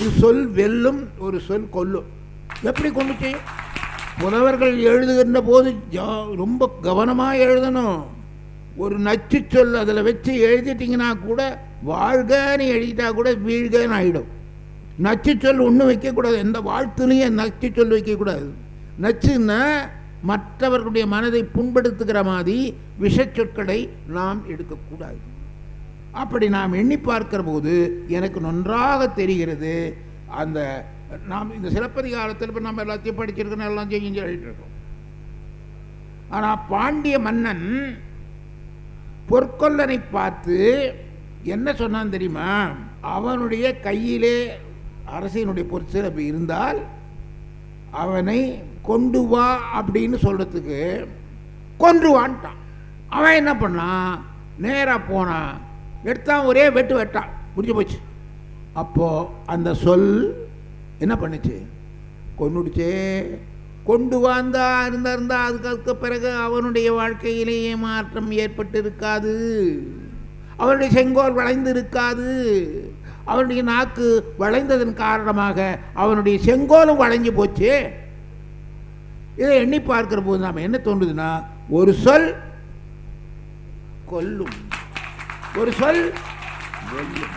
ஒரு சொல் வெல்லும் ஒரு சொல் கொல்லும். எப்படி கொண்டுச்சு? புலவர்கள் எழுதுகின்ற போது ஜா- ரொம்ப கவனமாக எழுதணும். ஒரு நச்சு சொல் அதில் வச்சு எழுதிட்டிங்கன்னா கூட வாழ்கன்னு எழுதிட்டா கூட வீழ்கன்னு ஆகிடும் நச்சு சொல் ஒன்றும் வைக்கக்கூடாது எந்த வாழ்த்துலையும் நச்சு சொல் வைக்கக்கூடாது நச்சுன்னா மற்றவர்களுடைய மனதை புண்படுத்துகிற மாதிரி விஷச்சொற்களை நாம் எடுக்கக்கூடாது அப்படி நாம் எண்ணி பார்க்கிற போது எனக்கு நன்றாக தெரிகிறது. அந்த நாம் இந்த சிலப்பதிகாரத்தில் இப்போ நம்ம எல்லாத்தையும் படிச்சிருக்கோம் எல்லாம் செய்யும் சொல்லிட்டு இருக்கோம். ஆனால் பாண்டிய மன்னன் பொற்கொல்லனை பார்த்து என்ன சொன்னான் தெரியுமா? அவனுடைய கையிலே அரசினுடைய பொற்சிறப்பு இருந்தால் அவனை கொண்டு வா அப்படின்னு சொல்கிறதுக்கு கொன்று வான்ட்டான் அவன் என்ன பண்ணான்? நேராக போனான். எடுத்தான் ஒரே வெட்டு வெட்டான். முடிஞ்சு போச்சு. அப்போ அந்த சொல் என்ன பண்ணுச்சு? கொண்டுடுச்சே கொண்டு வந்தா இருந்தா இருந்தால் அதுக்கு அதுக்கு பிறகு அவனுடைய வாழ்க்கையிலேயே மாற்றம் ஏற்பட்டு இருக்காது அவனுடைய செங்கோல் வளைந்து இருக்காது அவனுடைய நாக்கு வளைந்ததன் காரணமாக அவனுடைய செங்கோலும் வளைஞ்சு போச்சு. இதை எண்ணி பார்க்கிற போது நாம் என்ன தோன்றுதுன்னா ஒரு சொல் கொல்லும். ஒரு சொல் வெல்லும்